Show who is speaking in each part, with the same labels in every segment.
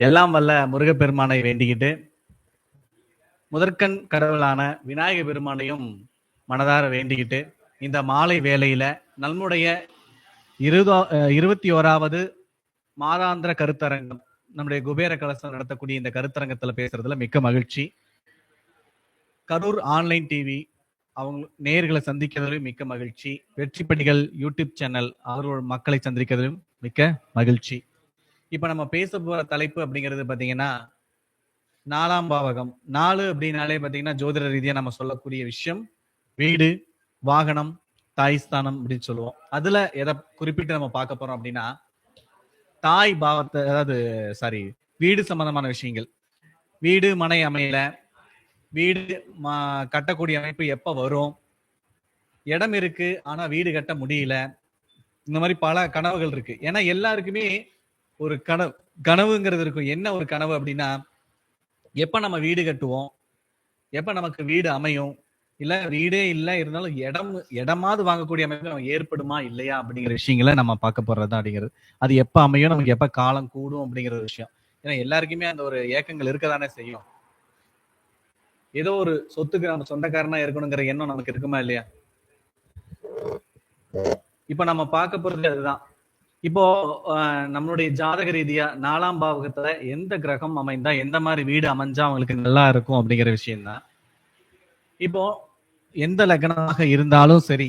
Speaker 1: எல்லாம் வல்ல முருகப்பெருமானை வேண்டிக்கிட்டு முதற்கண் கடவுளான விநாயக பெருமானையும் மனதார வேண்டிக்கிட்டு இந்த மாலை வேளையில நம்முடைய இருதோ இருபத்தி ஓராவது மாதாந்திர கருத்தரங்கம் நம்முடைய குபேர கலசம் நடத்தக்கூடிய இந்த கருத்தரங்கத்துல பேசுறதுல மிக்க மகிழ்ச்சி. கரூர் ஆன்லைன் டிவி அவங்க நேர்களை சந்திக்கிறதிலும் மிக்க மகிழ்ச்சி. வெற்றி பணிகள் யூடியூப் சேனல் அவரோட மக்களை சந்திக்கிறதிலும் மிக்க மகிழ்ச்சி. இப்ப நம்ம பேச போற தலைப்பு அப்படிங்கிறது பாத்தீங்கன்னா நாலாம் பாவகம். நாலு அப்படின்னாலே பாத்தீங்கன்னா ஜோதிட ரீதியா நம்ம சொல்லக்கூடிய விஷயம். வீடு வாகனம் தாய்ஸ்தானம் அப்படின்னு சொல்லுவோம். அதுல எதை குறிப்பிட்டு நம்ம பார்க்க போறோம் அப்படின்னா தாய் பாவத்தை அதாவது சாரி வீடு சம்பந்தமான விஷயங்கள். வீடு மனை அமையல. வீடு கட்டக்கூடிய அமைப்பு எப்ப வரும்? இடம் இருக்கு ஆனா வீடு கட்ட முடியல. இந்த மாதிரி பல கனவுகள் இருக்கு. ஏன்னா எல்லாருக்குமே ஒரு கனவு கனவுங்கிறது இருக்கும். என்ன ஒரு கனவு அப்படின்னா எப்ப நம்ம வீடு கட்டுவோம்? எப்ப நமக்கு வீடு அமையும்? இல்ல வீடே இல்ல இருந்தாலும் இடம் இடமாவது வாங்கக்கூடிய அமைப்பு ஏற்படுமா இல்லையா அப்படிங்கிற விஷயங்களை நம்ம பார்க்க போறதுதான் அப்படிங்கிறது. அது எப்ப அமையும்? நமக்கு எப்ப காலம் கூடும் அப்படிங்கிற ஒரு விஷயம். ஏன்னா எல்லாருக்குமே அந்த ஒரு ஏக்கங்கள் இருக்கதானே செய்யும். ஏதோ ஒரு சொத்துக்கு நம்ம சொந்தக்காரனா இருக்கணுங்கிற எண்ணம் நமக்கு இருக்குமா இல்லையா? இப்ப நம்ம பார்க்க போறது அதுதான். இப்போ நம்மளுடைய ஜாதக ரீதியா நாலாம் பாவகத்துல எந்த கிரகம் அமைந்தா எந்த மாதிரி வீடு அமைஞ்சா அவங்களுக்கு நல்லா இருக்கும் அப்படிங்கிற விஷயம்தான். இப்போ எந்த லக்னமாக இருந்தாலும் சரி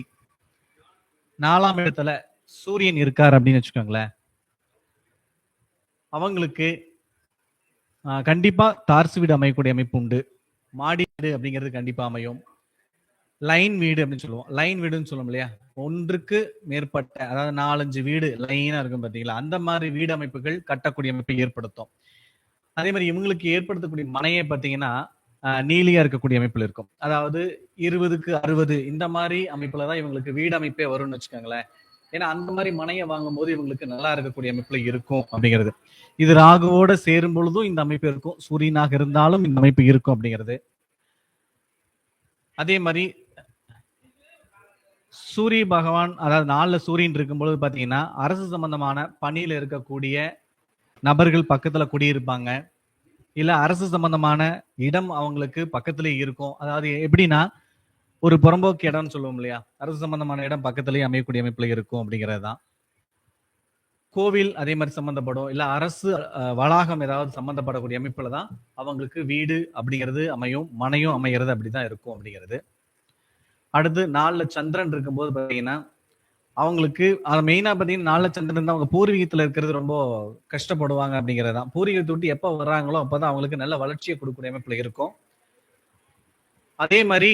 Speaker 1: நாலாம் இடத்துல சூரியன் இருக்கார் அப்படின்னு வச்சுக்கோங்களேன். அவங்களுக்கு கண்டிப்பா தார்சு வீடு அமையக்கூடிய அமைப்பு உண்டு. மாடி வீடு அப்படிங்கிறது கண்டிப்பா அமையும். லைன் வீடு அப்படின்னு சொல்லுவோம். லைன் வீடுன்னு சொல்லுவோம் இல்லையா? ஒன்றுக்கு மேற்பட்ட அதாவது நாலஞ்சு வீடு லைனா இருக்கும் பாத்தீங்களா அந்த மாதிரி வீடு அமைப்புகள் கட்டக்கூடிய அமைப்பை ஏற்படுத்தும். அதே மாதிரி இவங்களுக்கு ஏற்படுத்தக்கூடிய மனையை பாத்தீங்கன்னா ஆஹ், நீலியா இருக்கக்கூடிய அமைப்புல இருக்கும். அதாவது இருபதுக்கு அறுபது இந்த மாதிரி அமைப்புல தான் இவங்களுக்கு வீடு அமைப்பே வரும்னு வச்சுக்கோங்களேன். ஏன்னா அந்த மாதிரி மனையை வாங்கும் போது இவங்களுக்கு நல்லா இருக்கக்கூடிய அமைப்புல இருக்கும் அப்படிங்கிறது. இது ராகுவோட சேரும் பொழுதும் இந்த அமைப்பு இருக்கும். சூரியனாக இருந்தாலும் இந்த அமைப்பு இருக்கும் அப்படிங்கிறது. அதே மாதிரி சூரிய பகவான் அதாவது நாளில் சூரியன் இருக்கும்பொழுது பார்த்தீங்கன்னா அரசு சம்பந்தமான பணியில் இருக்கக்கூடிய நபர்கள் பக்கத்தில் குடியிருப்பாங்க. இல்லை அரசு சம்பந்தமான இடம் அவங்களுக்கு பக்கத்துல இருக்கும். அதாவது எப்படின்னா ஒரு புறம்போக்கு இடம்னு சொல்லுவோம் இல்லையா? அரசு சம்பந்தமான இடம் பக்கத்துலேயே அமையக்கூடிய அமைப்பில் இருக்கும் அப்படிங்கிறது தான் கோவில் அதே மாதிரி சம்மந்தப்படும் இல்லை அரசு வளாகம் ஏதாவது சம்மந்தப்படக்கூடிய அமைப்பில் தான் அவங்களுக்கு வீடு அப்படிங்கிறது அமையும் மனையும் அமைகிறது அப்படி தான் இருக்கும் அப்படிங்கிறது. அடுத்து நாலுல சந்திரன் இருக்கும்போது பாத்தீங்கன்னா அவங்களுக்கு அது மெயினா பாத்தீங்கன்னா நாலுல சந்திரன் இருந்தா அவங்க பூர்வீகத்துல இருக்கிறது ரொம்ப கஷ்டப்படுவாங்க அப்படிங்கிறது தான். பூர்வீகத்தை விட்டு எப்ப வர்றாங்களோ அப்பதான் அவங்களுக்கு நல்ல வளர்ச்சியை கொடுக்கக்கூடிய அமைப்புல இருக்கும். அதே மாதிரி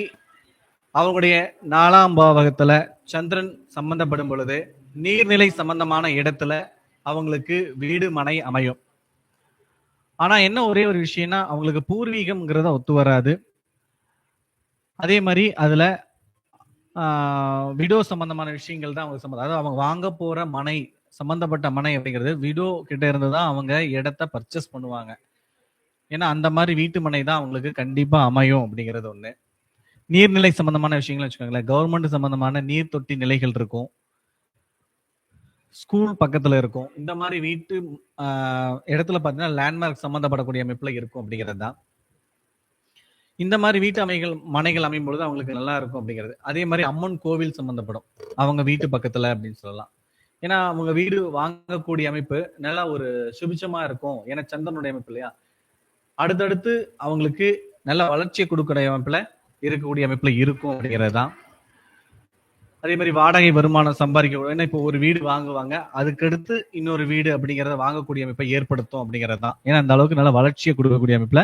Speaker 1: அவங்களுடைய நாலாம் பாவகத்துல சந்திரன் சம்பந்தப்படும் பொழுது நீர்நிலை சம்பந்தமான இடத்துல அவங்களுக்கு வீடு மனை அமையும். ஆனா என்ன ஒரே ஒரு விஷயம்னா அவங்களுக்கு பூர்வீகம்ங்கிறத ஒத்து வராது. அதே மாதிரி அதுல விடோ சம்பந்தமான விஷயங்கள் தான் அவங்க சம்பந்தம். அதாவது அவங்க வாங்க போற மனை சம்பந்தப்பட்ட மனை அப்படிங்கிறது விடோ கிட்ட இருந்து தான் அவங்க இடத்த பர்ச்சேஸ் பண்ணுவாங்க. ஏன்னா அந்த மாதிரி வீட்டு மனை தான் அவங்களுக்கு கண்டிப்பா அமையும் அப்படிங்கிறது ஒண்ணு. நீர்நிலை சம்பந்தமான விஷயங்கள் வச்சுக்கோங்களேன். கவர்மெண்ட் சம்பந்தமான நீர் தொட்டி நிலைகள் இருக்கும். ஸ்கூல் பக்கத்துல இருக்கும். இந்த மாதிரி வீட்டு இடத்துல பார்த்தீங்கன்னா லேண்ட்மார்க் சம்பந்தப்படக்கூடிய அமைப்புல இருக்கும் அப்படிங்கிறது தான். இந்த மாதிரி வீட்டு அமைகள் மனைகள் அமையும் பொழுது அவங்களுக்கு நல்லா இருக்கும் அப்படிங்கிறது. அதே மாதிரி அம்மன் கோவில் சம்பந்தப்படும். அவங்க வீட்டு பக்கத்துல அப்படின்னு சொல்லலாம். ஏன்னா அவங்க வீடு வாங்கக்கூடிய அமைப்பு நல்லா ஒரு சுபிச்சமா இருக்கும். ஏன்னா சந்தனுடைய அமைப்பு இல்லையா? அடுத்தடுத்து அவங்களுக்கு நல்ல வளர்ச்சியை கொடுக்கக்கூடிய அமைப்புல இருக்கக்கூடிய அமைப்புல இருக்கும் அப்படிங்கிறது தான். அதே மாதிரி வாடகை வருமானம் சம்பாதிக்க ஏன்னா இப்போ ஒரு வீடு வாங்குவாங்க. அதுக்கடுத்து இன்னொரு வீடு அப்படிங்கிறத வாங்கக்கூடிய அமைப்பை ஏற்படுத்தும் அப்படிங்கிறது தான். ஏன்னா அந்த அளவுக்கு நல்ல வளர்ச்சியை கொடுக்கக்கூடிய அமைப்புல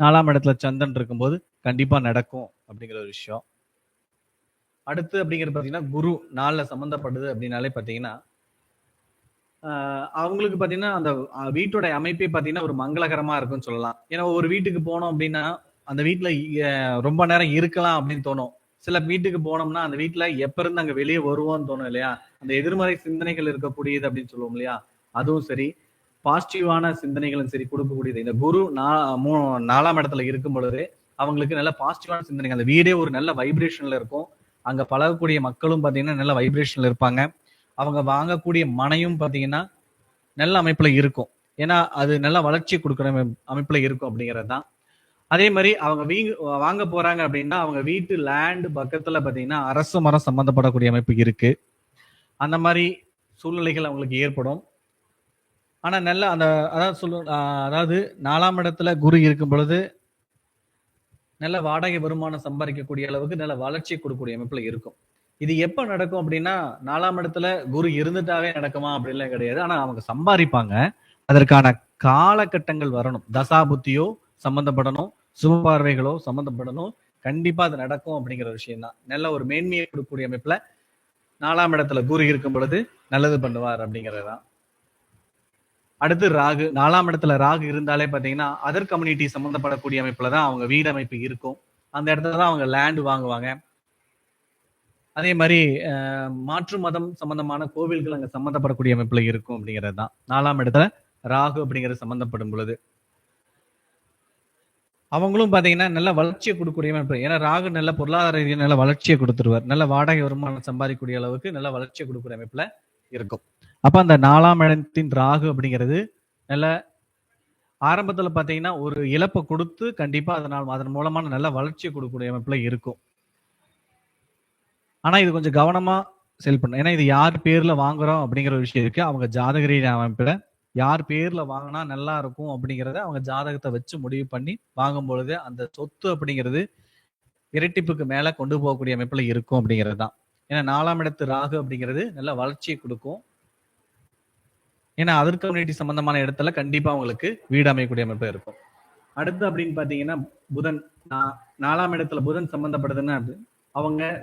Speaker 1: நாலாம் இடத்துல சந்திரன் இருக்கும்போது கண்டிப்பா நடக்கும் அப்படிங்கிற ஒரு விஷயம். அடுத்து அப்படிங்கிறது பாத்தீங்கன்னா குரு நாள்ல சம்மந்தப்படுது அப்படின்னாலே பாத்தீங்கன்னா ஆஹ் அவங்களுக்கு பாத்தீங்கன்னா அந்த வீட்டோட அமைப்பே பாத்தீங்கன்னா ஒரு மங்களகரமா இருக்கும்னு சொல்லலாம். ஏன்னா ஒரு வீட்டுக்கு போனோம் அப்படின்னா அந்த வீட்டுல ரொம்ப நேரம் இருக்கலாம் அப்படின்னு தோணும். சில வீட்டுக்கு போனோம்னா அந்த வீட்டுல எப்ப இருந்து அங்க வெளியே வருவோம்னு தோணும் இல்லையா? அந்த எதிர்மறை சிந்தனைகள் இருக்கக்கூடியது அப்படின்னு சொல்லுவோம் இல்லையா? அதுவும் சரி. பாசிட்டிவான சிந்தனைகளும் சரி கொடுக்கக்கூடியது. இந்த குரு நா- மூ- நாலாம் இடத்துல இருக்கும் பொழுது அவங்களுக்கு நல்ல பாசிட்டிவான சிந்தனைகள். அந்த வீடே ஒரு நல்ல வைப்ரேஷன்ல இருக்கும். அங்க பழகக்கூடிய மக்களும் பாத்தீங்கன்னா நல்ல வைப்ரேஷன்ல இருப்பாங்க. அவங்க வாங்கக்கூடிய மனையும் பாத்தீங்கன்னா நல்ல அமைப்புல இருக்கும். ஏன்னா அது நல்ல வளர்ச்சி கொடுக்குற அமைப்புல இருக்கும் அப்படிங்கிறது தான். அதே மாதிரி அவங்க வீங்க வாங்க போறாங்க அப்படின்னா அவங்க வீட்டு லேண்ட் பக்கத்துல பாத்தீங்கன்னா அரசு மரம் சம்பந்தப்படக்கூடிய அமைப்பு இருக்கு. அந்த மாதிரி சூழ்நிலைகள் அவங்களுக்கு ஏற்படும். ஆனா நல்ல அந்த அதாவது சொல்லு அதாவது நாலாம் இடத்துல குரு இருக்கும் பொழுது நல்ல வாடகை வருமானம் சம்பாதிக்கக்கூடிய அளவுக்கு நல்ல வளர்ச்சி கொடுக்கக்கூடிய அமைப்புல இருக்கும். இது எப்ப நடக்கும் அப்படின்னா நாலாம் இடத்துல குரு இருந்துட்டாவே நடக்குமா அப்படின்லாம் கிடையாது. ஆனா அவங்க சம்பாதிப்பாங்க. அதற்கான காலகட்டங்கள் வரணும். தசா புத்தியோ சம்பந்தப்படணும் சுப பார்வைகளோ சம்பந்தப்படணும். கண்டிப்பா அது நடக்கும் அப்படிங்கிற விஷயம் தான் நல்ல ஒரு மேன்மையை கொடுக்கக்கூடிய அமைப்புல நாலாம் இடத்துல குரு இருக்கும் பொழுது நல்லது பண்ணுவார் அப்படிங்கிறது தான் அடுத்து ராகு நாலாம் இடத்துல ராகு இருந்தாலே பார்த்தீங்கன்னா அதர் கம்யூனிட்டி சம்மந்தப்படக்கூடிய அமைப்பில் தான் அவங்க வீடு அமைப்பு இருக்கும். அந்த இடத்துல தான் அவங்க லேண்ட் வாங்குவாங்க. அதே மாதிரி மாற்று மதம் சம்பந்தமான கோவில்கள் அங்கே சம்மந்தப்படக்கூடிய அமைப்பில் இருக்கும் அப்படிங்கிறது தான். நாலாம் இடத்துல ராகு அப்படிங்கிறது சம்மந்தப்படும் பொழுது. அவங்களும் பார்த்தீங்கன்னா நல்ல வளர்ச்சியை கொடுக்கக்கூடிய அமைப்பு. ஏன்னா ராகு நல்ல பொருளாதார ரீதியாக நல்ல வளர்ச்சியை கொடுத்துருவார். நல்ல வாடகை வருமானம் சம்பாதிக்கக்கூடிய அளவுக்கு நல்ல வளர்ச்சியை கொடுக்கக்கூடிய அமைப்பில் இருக்கும். அப்ப அந்த நாலாம் இடத்தின் ராகு அப்படிங்கிறது நல்ல ஆரம்பத்துல பாத்தீங்கன்னா ஒரு இழப்பை கொடுத்து கண்டிப்பா அதனால் அதன் மூலமான நல்ல வளர்ச்சியை கொடுக்கக்கூடிய அமைப்புல இருக்கும். ஆனா இது கொஞ்சம் கவனமா செல் பண்ணும் ஏன்னா இது யார் பேர்ல வாங்குறோம் அப்படிங்கிற ஒரு விஷயம் இருக்கு. அவங்க ஜாதக அமைப்புல யார் பேர்ல வாங்கினா நல்லா இருக்கும் அப்படிங்கிறத அவங்க ஜாதகத்தை வச்சு முடிவு பண்ணி வாங்கும் பொழுது அந்த சொத்து அப்படிங்கிறது இரட்டிப்புக்கு மேல கொண்டு போகக்கூடிய அமைப்புல இருக்கும் அப்படிங்கிறது தான் ஏன்னா நாலாம் இடத்து ராகு அப்படிங்கிறது நல்ல வளர்ச்சியை கொடுக்கும். ஏன்னா அதர் கம்யூனிட்டி சம்பந்தமான இடத்துல கண்டிப்பா உங்களுக்கு வீடு அமையக்கூடிய அமைப்பு இருக்கும். அடுத்து அப்படின்னு பாத்தீங்கன்னா புதன். நா- நாலாம் இடத்துல புதன் சம்பந்தப்படுதுன்னா அவங்க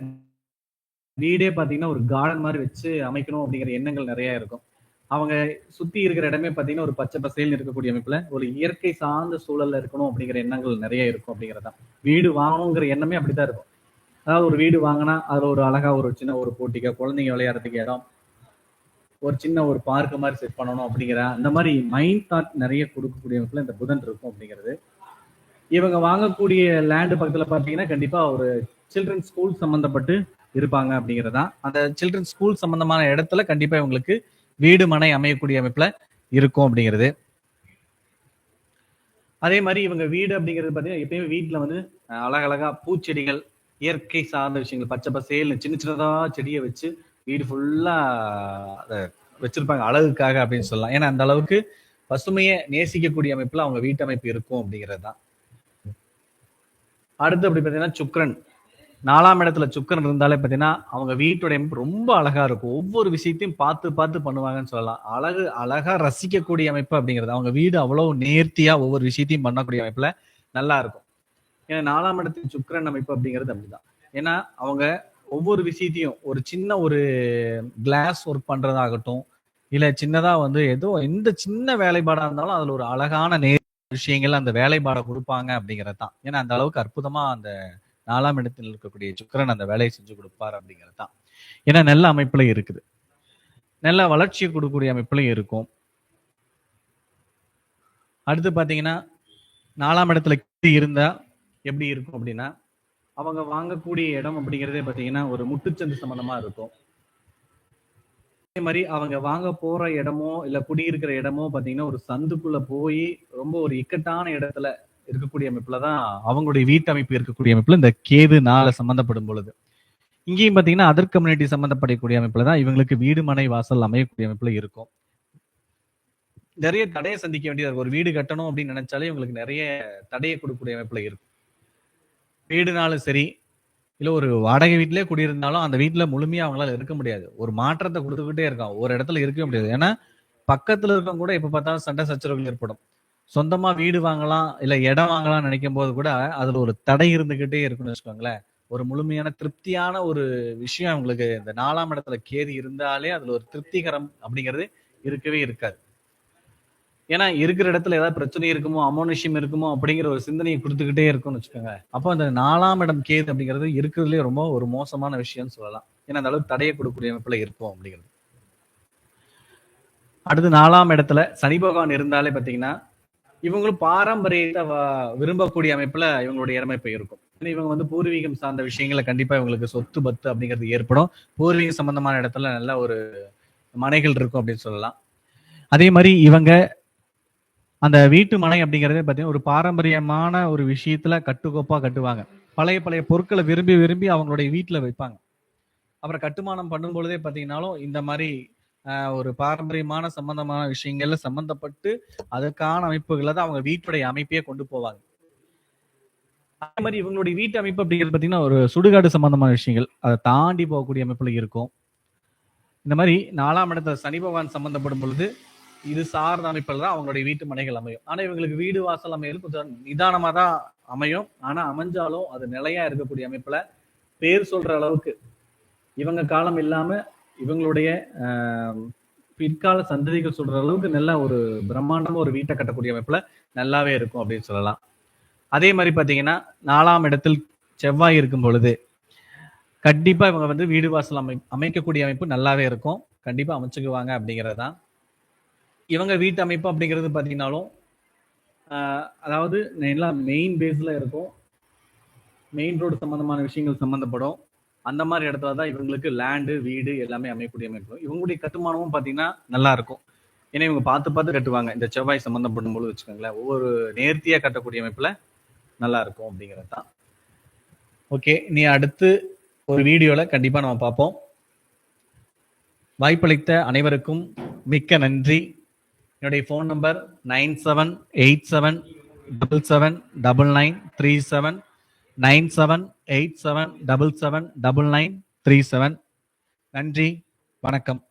Speaker 1: வீடே பாத்தீங்கன்னா ஒரு கார்டன் மாதிரி வச்சு அமைக்கணும் அப்படிங்கிற எண்ணங்கள் நிறைய இருக்கும். அவங்க சுத்தி இருக்கிற இடமே பாத்தீங்கன்னா ஒரு பச்சை பசேல்னு இருக்கக்கூடிய அமைப்புல ஒரு இயற்கை சார்ந்த சூழல்ல இருக்கணும் அப்படிங்கிற எண்ணங்கள் நிறைய இருக்கும் அப்படிங்கறதான் வீடு வாங்கணுங்கிற எண்ணமே அப்படித்தான் இருக்கும். அதாவது ஒரு வீடு வாங்கினா அதுல ஒரு அழகா ஒரு சின்ன ஒரு போட்டிக்கா குழந்தைங்க விளையாடுறதுக்கு இடம் ஒரு சின்ன ஒரு பார்க்க மாதிரி செட் பண்ணணும் அப்படிங்கிற அந்த மாதிரி மைண்ட் தாட் நிறைய கொடுக்கக்கூடிய அமைப்புல இந்த புதன் இருக்கும் அப்படிங்கிறது. இவங்க வாங்கக்கூடிய லேண்ட் பக்கத்துல பாத்தீங்கன்னா கண்டிப்பா ஒரு சில்ட்ரன் ஸ்கூல் சம்மந்தப்பட்டு இருப்பாங்க அப்படிங்கறதா. அந்த சில்ட்ரன் ஸ்கூல் சம்மந்தமான இடத்துல கண்டிப்பா இவங்களுக்கு வீடு மனை அமையக்கூடிய அமைப்புல இருக்கும் அப்படிங்கிறது. அதே மாதிரி இவங்க வீடு அப்படிங்கிறது பாத்தீங்கன்னா எப்பயுமே வீட்டுல வந்து அழகழகா பூச்செடிகள் இயற்கை சார்ந்த விஷயங்கள் பச்சை பசேல்னு சின்ன சின்னதா செடியை வச்சு வீடு ஃபுல்லா அதை வச்சிருப்பாங்க. அழகுக்காக அப்படின்னு சொல்லலாம். ஏன்னா அந்த அளவுக்கு பசுமையை நேசிக்கக்கூடிய அமைப்புல அவங்க வீட்டமைப்பு இருக்கும் அப்படிங்கிறது தான் அடுத்து அப்படி பார்த்தீங்கன்னா சுக்ரன் நாலாம் இடத்துல சுக்கரன் இருந்தாலே பார்த்தீங்கன்னா அவங்க வீட்டுடைய அமைப்பு ரொம்ப அழகா இருக்கும். ஒவ்வொரு விஷயத்தையும் பார்த்து பார்த்து பண்ணுவாங்கன்னு சொல்லலாம். அழகு அழகா ரசிக்கக்கூடிய அமைப்பு அப்படிங்கிறது. அவங்க வீடு அவ்வளவு நேர்த்தியா ஒவ்வொரு விஷயத்தையும் பண்ணக்கூடிய அமைப்புல நல்லா இருக்கும். ஏன்னா நாலாம் இடத்துல சுக்கிரன் அமைப்பு அப்படிங்கிறது அப்படிதான். ஏன்னா அவங்க ஒவ்வொரு விஷயத்தையும் ஒரு சின்ன ஒரு கிளாஸ் ஒர்க் பண்றதாகட்டும் இல்ல சின்னதா வந்து ஏதோ எந்த சின்ன வேலைப்பாடா இருந்தாலும் அதுல ஒரு அழகான நேர் விஷயங்கள் அந்த வேலைப்பாடை கொடுப்பாங்க அப்படிங்கிறது தான். ஏன்னா அந்த அளவுக்கு அற்புதமா அந்த நாலாம் இடத்தில் இருக்கக்கூடிய சுக்கிரன் அந்த வேலையை செஞ்சு கொடுப்பார் அப்படிங்கிறது தான். ஏன்னா நல்ல அமைப்புல இருக்குது. நல்ல வளர்ச்சியை கொடுக்கக்கூடிய அமைப்புல இருக்கும். அடுத்து பாத்தீங்கன்னா நாலாம் இடத்துல இருந்தா எப்படி இருக்கும் அப்படின்னா அவங்க வாங்கக்கூடிய இடம் அப்படிங்கிறதே பாத்தீங்கன்னா ஒரு முட்டுச்சந்து சம்பந்தமா இருக்கும். அதே மாதிரி அவங்க வாங்க போற இடமோ இல்ல குடியிருக்கிற இடமோ பாத்தீங்கன்னா ஒரு சந்துக்குள்ள போய் ரொம்ப ஒரு இக்கட்டான இடத்துல இருக்கக்கூடிய அமைப்புல தான் அவங்களுடைய வீட்டமைப்பு இருக்கக்கூடிய அமைப்புல இந்த கேது நாள சம்பந்தப்படும் பொழுது. இங்கேயும் பாத்தீங்கன்னா அதர் கம்யூனிட்டி சம்பந்தப்படக்கூடிய அமைப்புல தான் இவங்களுக்கு வீடு மனை வாசல் அமையக்கூடிய அமைப்புல இருக்கும். நிறைய தடையை சந்திக்க வேண்டியதாக இருக்கும். ஒரு வீடு கட்டணும் அப்படின்னு நினைச்சாலே இவங்களுக்கு நிறைய தடையை கொடுக்கக்கூடிய அமைப்புல இருக்கும். வீடுனாலும் சரி இல்லை ஒரு வாடகை வீட்டிலே குடியிருந்தாலும் அந்த வீட்டில் முழுமையாக அவங்களால இருக்க முடியாது. ஒரு மாற்றத்தை கொடுத்துக்கிட்டே இருக்கான். ஒரு இடத்துல இருக்கவே முடியாது. ஏன்னா பக்கத்தில் இருக்கவங்க கூட இப்போ பார்த்தாலும் சண்டை சச்சரவுகள் ஏற்படும். சொந்தமாக வீடு வாங்கலாம் இல்லை இடம் வாங்கலாம் நினைக்கும் போது கூட அதில் ஒரு தடை இருந்துக்கிட்டே இருக்குன்னு வச்சுக்கோங்களேன். ஒரு முழுமையான திருப்தியான ஒரு விஷயம் அவங்களுக்கு. இந்த நாலாம் இடத்துல கேது இருந்தாலே அதில் ஒரு திருப்திகரம் அப்படிங்கிறது இருக்கவே இருக்காது. ஏன்னா இருக்கிற இடத்துல ஏதாவது பிரச்சனை இருக்குமோ அமோனிஷியம் இருக்குமோ அப்படிங்கிற ஒரு சிந்தனையை கொடுத்துக்கிட்டே இருக்கும்னு வச்சுக்கோங்க. அப்போ அந்த நாலாம் இடம் கேது அப்படிங்கிறது இருக்கிறதுலே ரொம்ப ஒரு மோசமான விஷயம்னு சொல்லலாம். ஏன்னா அந்த அளவுக்கு தடையை கொடுக்கக்கூடிய அமைப்புல இருப்போம் அப்படிங்கிறது. அடுத்து நாலாம் இடத்துல சனி பகவான் இருந்தாலே பாத்தீங்கன்னா இவங்களும் பாரம்பரியத்தை விரும்பக்கூடிய அமைப்புல இவங்களுடைய இறமைப்பு இருக்கும் ஏன்னா இவங்க வந்து பூர்வீகம் சார்ந்த விஷயங்களை கண்டிப்பா இவங்களுக்கு சொத்து பத்து அப்படிங்கிறது ஏற்படும். பூர்வீகம் சம்பந்தமான இடத்துல நல்ல ஒரு மனைகள் இருக்கும் அப்படின்னு சொல்லலாம். அதே மாதிரி இவங்க அந்த வீட்டு மனை அப்படிங்கிறதே பார்த்தீங்கன்னா ஒரு பாரம்பரியமான ஒரு விஷயத்துல கட்டுக்கோப்பா கட்டுவாங்க. பழைய பழைய பொருட்களை விரும்பி விரும்பி அவங்களுடைய வீட்டில் வைப்பாங்க. அப்புறம் கட்டுமானம் பண்ணும் பொழுதே பார்த்தீங்கன்னாலும் இந்த மாதிரி ஆஹ், ஒரு பாரம்பரியமான சம்பந்தமான விஷயங்கள்ல சம்பந்தப்பட்டு அதற்கான அமைப்புகளை தான் அவங்க வீட்டுடைய அமைப்பையே கொண்டு போவாங்க. அதே மாதிரி இவங்களுடைய வீட்டு அமைப்பு அப்படிங்கிறது பார்த்தீங்கன்னா ஒரு சுடுகாடு சம்பந்தமான விஷயங்கள். அதை தாண்டி போகக்கூடிய அமைப்புல இருக்கும். இந்த மாதிரி நாலாம் இடத்துல சனி பகவான் சம்பந்தப்படும் பொழுது இது சார்ந்த அமைப்பில் தான் அவங்களுடைய வீட்டு மனைகள் அமையும். ஆனா இவங்களுக்கு வீடு வாசல் அமையல் கொஞ்சம் நிதானமா தான் அமையும். ஆனா அமைஞ்சாலும் அது நிலையா இருக்கக்கூடிய அமைப்புல பேர் சொல்ற அளவுக்கு இவங்க காலம் இல்லாம இவங்களுடைய பிற்கால சந்ததிகள் சொல்ற அளவுக்கு நல்ல ஒரு பிரம்மாண்டமா ஒரு வீட்டை கட்டக்கூடிய அமைப்புல நல்லாவே இருக்கும் அப்படின்னு சொல்லலாம். அதே மாதிரி பாத்தீங்கன்னா நாலாம் இடத்தில் செவ்வாய் இருக்கும் பொழுது கண்டிப்பா இவங்க வந்து வீடு வாசல் அமை அமைக்கக்கூடிய அமைப்பு நல்லாவே இருக்கும். கண்டிப்பா அமைச்சுக்குவாங்க அப்படிங்கிறது தான் இவங்க வீட்டு அமைப்பு அப்படிங்கிறது பார்த்தீங்கன்னாலும் அதாவது எல்லாம் மெயின் பேஸில் இருக்கும். மெயின் ரோடு சம்மந்தமான விஷயங்கள் சம்மந்தப்படும் அந்த மாதிரி இடத்துல தான் இவங்களுக்கு லேண்டு வீடு எல்லாமே அமையக்கூடிய அமைப்பு. இவங்களுடைய கட்டுமானமும் பார்த்தீங்கன்னா நல்லா இருக்கும். ஏன்னா இவங்க பார்த்து பார்த்து கட்டுவாங்க. இந்த செவ்வாய் சம்மந்தப்படும் போது வச்சுக்கோங்களேன் ஒவ்வொரு நேர்த்தியாக கட்டக்கூடிய அமைப்பில் நல்லா இருக்கும் அப்படிங்கிறது தான். ஓகே நீ அடுத்து ஒரு வீடியோவில் கண்டிப்பாக நம்ம பார்ப்போம். வாய்ப்பளித்த அனைவருக்கும் மிக்க நன்றி. என்னுடைய phone number nine seven eight seven double seven double nine three seven nine seven eight seven double seven double nine three seven நன்றி வணக்கம்.